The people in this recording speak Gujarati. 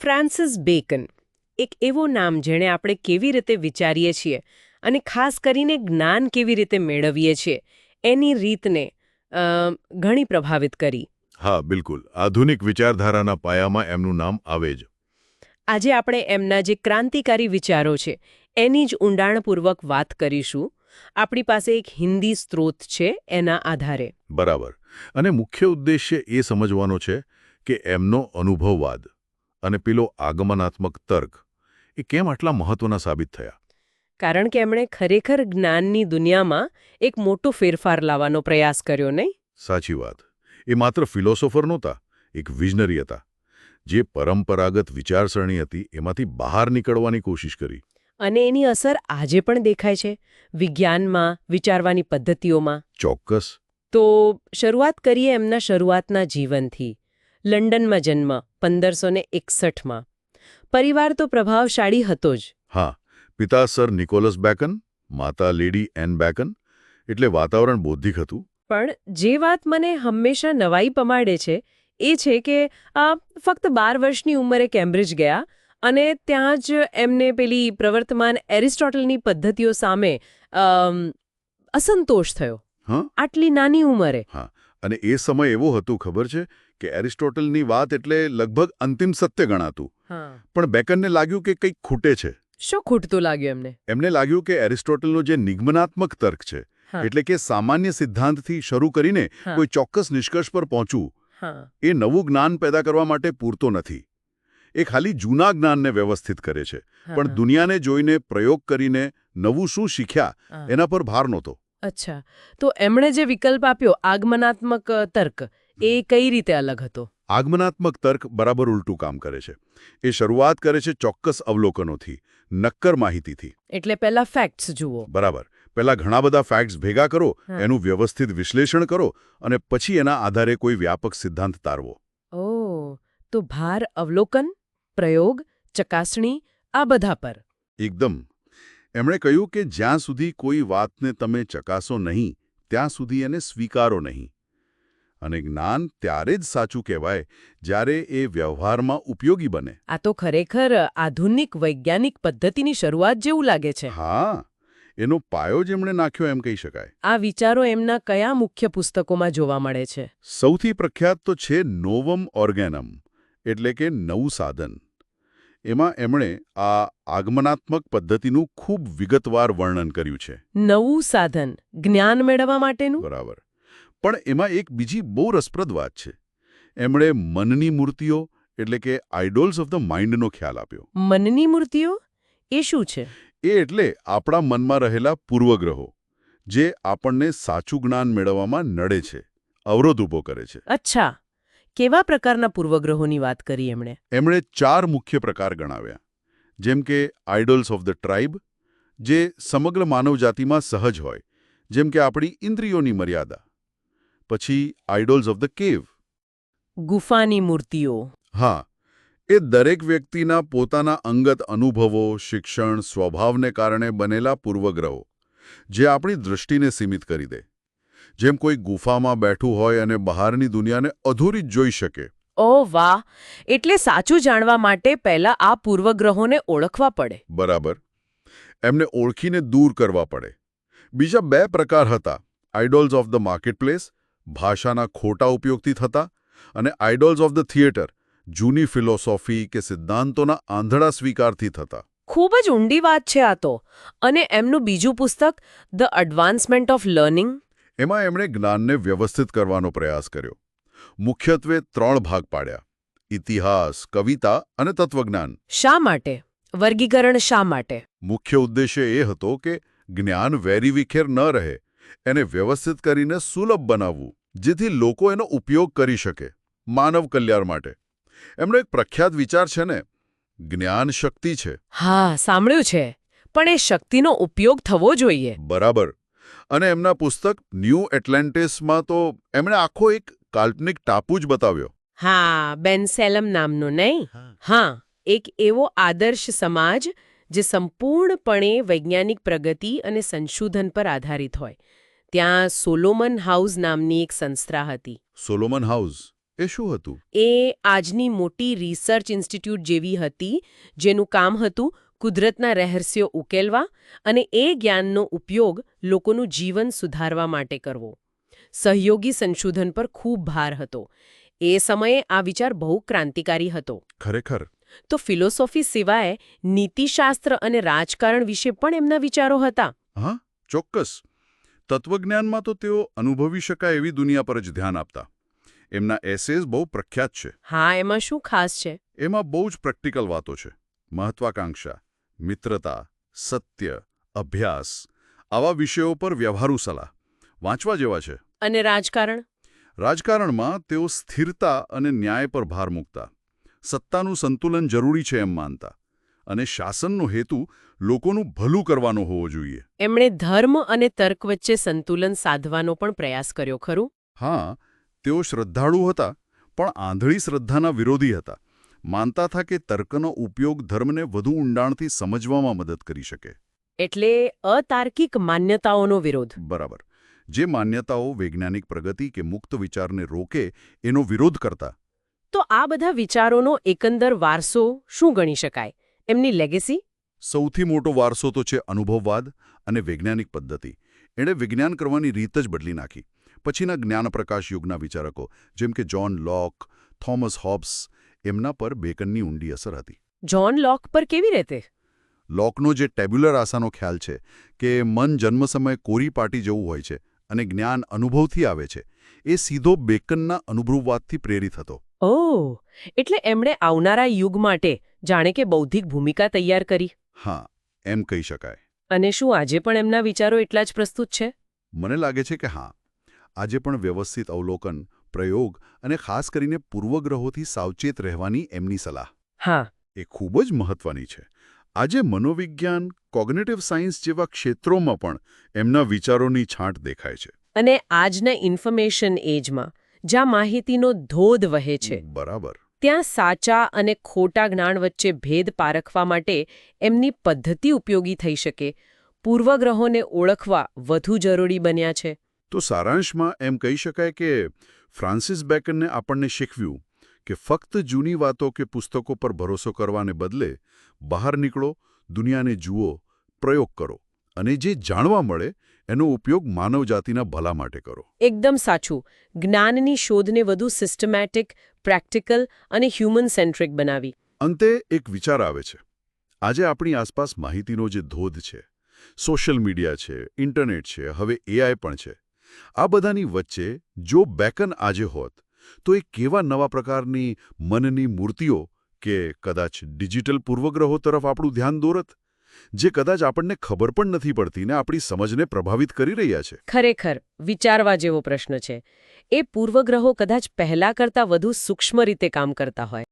Francis bacon. એક એવું નામ જેણે આપણે કેવી રીતે વિચારીએ છીએ અને ખાસ કરીને જ્ઞાન કેવી રીતે મેળવીએ છીએ એની રીતને ઘણી પ્રભાવિત કરી. હા બિલકુલ. આધુનિક વિચારધારાના પાયામાં એમનું નામ આવે જ. આજે આપણે એમના જે ક્રાંતિકારી વિચારો છે એની જ ઊંડાણપૂર્વક વાત કરીશું. આપણી પાસે એક હિન્દી સ્ત્રોત છે એના આધારે. બરાબર. અને મુખ્ય ઉદ્દેશ્ય એ સમજવાનો છે કે એમનો અનુભવવાદ. અને પેલો આગમનાત્મક તર્ક એ કેમ આટલા મહત્વના સાબિત થયા? કારણ કે એમણે ખરેખર જ્ઞાનની દુનિયામાં એક મોટો ફેરફાર લાવવાનો પ્રયાસ કર્યો નહીં? સાચી વાત. એ માત્ર ફિલોસોફર નહોતા એક વિઝનરી હતા. જે પરંપરાગત વિચારસરણી હતી એમાંથી બહાર નીકળવાની કોશિશ કરી. અને એની અસર આજે પણ દેખાય છે વિજ્ઞાનમાં વિચારવાની પદ્ધતિઓમાં. ચોક્કસ. તો શરૂઆત કરીએ એમના શરૂઆતના જીવનથી. લંડનમાં જન્મ પંદરસો ને એકસઠમાં. પરિવાર તો પ્રભાવશાળી હતો જ. હા પિતા સર નિકોલસ બેકન માતા લેડી એન બેકન એટલે વાતાવરણ બૌદ્ધિક હતું. પણ જે વાત મને હંમેશા નવાઈ પમાડે છે એ છે કે આ ફક્ત બાર વર્ષની ઉંમરે કેમ્બ્રિજ ગયા અને ત્યાં જ એમને પેલી પ્રવર્તમાન એરિસ્ટોટલની પદ્ધતિઓ સામે અસંતોષ થયો. હા? આટલી નાની ઉંમરે. અને એ સમય એવો હતો ખબર છે? કે એરિસ્ટોટલની વાત એટલે લગભગ અંતિમ સત્ય ગણાતું. પણ બેકનને લાગ્યું કે કંઈક ખૂટે છે. શું ખૂટતું લાગ્યું એમને? એમને લાગ્યું કે એરિસ્ટોટલનો જે નિગમનાત્મક તર્ક છે એટલે કે સામાન્ય સિદ્ધાંતથી શરૂ કરીને કોઈ ચોક્કસ નિષ્કર્ષ પર પહોંચવું એ નવું જ્ઞાન પેદા કરવા માટે પૂરતો નથી. એ ખાલી જૂના જ્ઞાનને વ્યવસ્થિત કરે છે. પણ દુનિયાને જોઈને પ્રયોગ કરીને નવું શું શીખ્યા એના પર ભાર નહોતો. અચ્છા. તો એમણે જે વિકલ્પ આપ્યો આગમનાત્મક તર્ક એ કઈ રીતે અલગ હતો? આગમનાત્મક તર્ક બરાબર ઉલટું કામ કરે છે. એ શરૂઆત કરે છે ચોક્કસ અવલોકનોથી નક્કર માહિતીથી. એટલે પહેલા ફેક્ટ્સ જુઓ. બરાબર. પહેલા ઘણા બધા ફેક્ટ્સ ભેગા કરો એનું વ્યવસ્થિત વિશ્લેષણ કરો અને પછી એના આધારે કોઈ વ્યાપક સિદ્ધાંત તારવો. ઓ તો ભાર અવલોકન પ્રયોગ ચકાસણી આ બધા પર. એકદમ. એમણે કહ્યું કે જ્યાં સુધી કોઈ વાતને તમે ચકાસો નહીં ત્યાં સુધી એને સ્વીકારો નહીં. અને જ્ઞાન ત્યારે જ સાચું કહેવાય જ્યારે એ વ્યવહારમાં ઉપયોગી બને. આ તો ખરેખર આધુનિક વૈજ્ઞાનિક પદ્ધતિની શરૂઆત જેવું લાગે છે. હા એનો પાયો જેમણે નાખ્યો એમ કહી શકાય. આ વિચારો એમના કયા મુખ્ય પુસ્તકોમાં જોવા મળે છે? સૌથી પ્રખ્યાત તો છે નોવમ ઓર્ગેનમ એટલે કે નવું સાધન. એમાં એમણે આ આગમનાત્મક પદ્ધતિનું ખૂબ વિગતવાર વર્ણન કર્યું છે. નવું સાધન જ્ઞાન મેળવવા માટેનું? બરાબર. પણ એમાં એક બીજી બહુ રસપ્રદ વાત છે. એમણે મનની મૂર્તિઓ એટલે કે આઇડોલ્સ ઓફ ધ માઇન્ડનો ખ્યાલ આપ્યો. મનની મૂર્તિઓ? એ શું છે? એ એટલે આપણા મનમાં રહેલા પૂર્વગ્રહો જે આપણને સાચું જ્ઞાન મેળવવામાં નડે છે અવરોધ ઊભો કરે છે. અચ્છા. કેવા પ્રકારના પૂર્વગ્રહોની વાત કરી એમણે? એમણે ચાર મુખ્ય પ્રકાર ગણાવ્યા. જેમ કે આઇડોલ્સ ઓફ ધ ટ્રાઇબ જે સમગ્ર માનવજાતિમાં સહજ હોય. જેમ કે આપણી ઇન્દ્રિયોની મર્યાદા પછી આઇડોલ્સ ઓફ ધ કેવ ગુફાની મૂર્તિઓ. હા એ દરેક વ્યક્તિના પોતાના અંગત અનુભવો શિક્ષણ સ્વભાવને કારણે બનેલા પૂર્વગ્રહો જે આપણી દૃષ્ટિને સીમિત કરી દે. જેમ કોઈ ગુફામાં બેઠું હોય અને બહારની દુનિયાને અધૂરી જ જોઈ શકે. ઓ વાહ! એટલે સાચું જાણવા માટે પહેલા આ પૂર્વગ્રહોને ઓળખવા પડે. બરાબર. એમને ઓળખીને દૂર કરવા પડે. બીજા બે પ્રકાર હતા આઇડોલ્સ ઓફ ધ માર્કેટપ્લેસ ભાષાના ખોટા ઉપયોગથી થતા અને આઇડોલ્સ ઓફ ધ થિયેટર જૂની ફિલોસોફી કે સિદ્ધાંતોના આંધળા સ્વીકારથી થતા. ખૂબ જ ઊંડી વાત છે આ તો. અને એમનું બીજું પુસ્તક ધ એડવાન્સમેન્ટ ઓફ લર્નિંગ એમાં એમણે જ્ઞાનને વ્યવસ્થિત કરવાનો પ્રયાસ કર્યો. મુખ્યત્વે ત્રણ ભાગ પાડ્યા. ઇતિહાસ કવિતા અને તત્વજ્ઞાન. શા માટે? વર્ગીકરણ શા માટે? મુખ્ય ઉદ્દેશ્ય એ હતો કે જ્ઞાન વેરી વિખેર ન રહે એને વ્યવસ્થિત કરીને સુલભ બનાવવું જેથી લોકો એનો ઉપયોગ કરી શકે માનવ કલ્યાણ માટે. એમનો એક પ્રખ્યાત વિચાર છે ને જ્ઞાન શક્તિ છે. હા સાંભળ્યું છે. પણ એ શક્તિનો ઉપયોગ થવો જોઈએ. બરાબર. અને એમના પુસ્તક ન્યૂ એટલાન્ટિસમાં તો એમણે આખો એક કાલ્પનિક ટાપુ જ બતાવ્યો. હા બેન સેલમ નામનો નહીં? હા. એક એવો આદર્શ સમાજ જે સંપૂર્ણપણે વૈજ્ઞાનિક પ્રગતિ અને સંશોધન પર આધારિત હોય. ત્યાં સોલોમન હાઉસ નામની એક સંસ્થા હતી. Solomon house? એ શું હતું? એ આજની મોટી રિસર્ચ ઇન્સ્ટિટ્યૂટ જેવી હતી જેનું કામ હતું કુદરતના રહસ્યો ઉકેલવા અને એ જ્ઞાનનો ઉપયોગ લોકોનું જીવન સુધારવા માટે કરવો. સહયોગી સંશોધન પર ખૂબ ભાર હતો. એ સમયે આ વિચાર બહુ ક્રાંતિકારી હતો. ખરેખર? તો ફિલોસોફી સિવાય નીતિશાસ્ત્ર અને રાજકારણ વિશે પણ એમના વિચારો હતા? હા ચોક્કસ. તત્વજ્ઞાનમાં તો તેઓ અનુભવી શકાય એવી દુનિયા પર જ ધ્યાન આપતા. એમના એસેઝ બહુ પ્રખ્યાત છે. હા એમાં શું ખાસ છે? એમાં બહુ જ પ્રેક્ટિકલ વાતો છે. મહત્વાકાંક્ષા મિત્રતા સત્ય અભ્યાસ આવા વિષયો પર વ્યવહારુ સલાહ. વાંચવા જેવા છે. અને રાજકારણ? રાજકારણમાં તેઓ સ્થિરતા અને ન્યાય પર ભાર મૂકતા. સત્તાનું સંતુલન જરૂરી છે એમ માનતા. અને શાસનનો હેતુ લોકોનું ભલું કરવાનો હોવો જોઈએ. એમણે ધર્મ અને તર્ક વચ્ચે સંતુલન સાધવાનો પણ પ્રયાસ કર્યો ખરું? હા તેઓ શ્રદ્ધાળુ હતા પણ આંધળી શ્રદ્ધાના વિરોધી હતા. માનતા હતા કે તર્કનો ઉપયોગ ધર્મને વધુ ઊંડાણથી સમજવામાં મદદ કરી શકે. એટલે અતાર્કિક માન્યતાઓનો વિરોધ. બરાબર. જે માન્યતાઓ વૈજ્ઞાનિક પ્રગતિ કે મુક્ત વિચારને રોકે એનો વિરોધ કરતા. તો આ બધા વિચારોનો એકંદર વારસો શું ગણી શકાય? એમની લેગેસી સૌથી મોટો વારસો તો છે અનુભવવાદ અને વૈજ્ઞાનિક પદ્ધતિ. એણે વિજ્ઞાન કરવાની રીત જ બદલી નાખી. પછીના જ્ઞાનપ્રકાશ યુગના વિચારકો જેમ કે જ્હોન લોક થોમસ હોબ્સ એમના પર બેકનની ઊંડી અસર હતી. જ્હોન લોક પર કેવી રીતે લોકનો જે ટેબ્યુલર આશાનો ખ્યાલ છે કે મન જન્મ સમયે કોરી પાટી જેવું હોય છે અને જ્ઞાન અનુભવથી આવે છે એ સીધો બેકનના અનુભવવાદથી પ્રેરિત હતો. ઓહ! એટલે એમણે આવનારા યુગ માટે જાણે કે બૌદ્ધિક ભૂમિકા તૈયાર કરી. હા એમ કહી શકાય. અને શું આજે પણ એમના વિચારો એટલા જ પ્રસ્તુત છે? મને લાગે છે કે હા. આજે પણ વ્યવસ્થિત અવલોકન પ્રયોગ અને ખાસ કરીને પૂર્વગ્રહોથી સાવચેત રહેવાની એમની સલાહ. હા. એ ખૂબ જ મહત્વની છે. આજે મનોવિજ્ઞાન કોગ્નેટિવ સાયન્સ જેવા ક્ષેત્રોમાં પણ એમના વિચારોની છાંટ દેખાય છે. અને આજના ઇન્ફોર્મેશન એજમાં જ્યાં માહિતીનો ધોધ વહે છે. બરાબર. ત્યાં સાચા અને ખોટા જ્ઞાન વચ્ચે ભેદ પારખવા માટે એમની પદ્ધતિ ઉપયોગી થઈ શકે. પૂર્વગ્રહોને ઓળખવા વધુ જરૂરી બન્યા છે. તો સારાંશમાં એમ કહી શકાય કે ફ્રાન્સિસ બેકનને આપણને શીખવ્યું કે ફક્ત જૂની વાતો કે પુસ્તકો પર ભરોસો કરવાને બદલે બહાર નીકળો, દુનિયાને જુઓ, પ્રયોગ કરો અને જે જાણવા મળે એનો ઉપયોગ માનવજાતિના ભલા માટે કરો. એકદમ સાચું. જ્ઞાનની શોધને વધુ સિસ્ટમેટિક પ્રેક્ટિકલ અને હ્યુમન સેન્ટ્રિક બનાવી. અંતે એક વિચાર આવે છે. આજે આપણી આસપાસ માહિતીનો જે ધોધ છે સોશિયલ મીડિયા છે ઇન્ટરનેટ છે હવે એઆઈ પણ છે આ બધાની વચ્ચે જો બેકન આજે હોત તો એ કેવા નવા પ્રકારની મનની મૂર્તિઓ કે કદાચ ડિજિટલ પૂર્વગ્રહો તરફ આપણું ધ્યાન દોરત? જે કદાચ આપણને ખબર પણ નથી પડતી ને આપણી સમજને પ્રભાવિત કરી રહ્યા છે. ખરેખર, વિચારવા જેવો પ્રશ્ન છે. એ પૂર્વગ્રહો કદાચ પહેલા કરતાં વધુ સૂક્ષ્મ રીતે કામ કરતા હોય.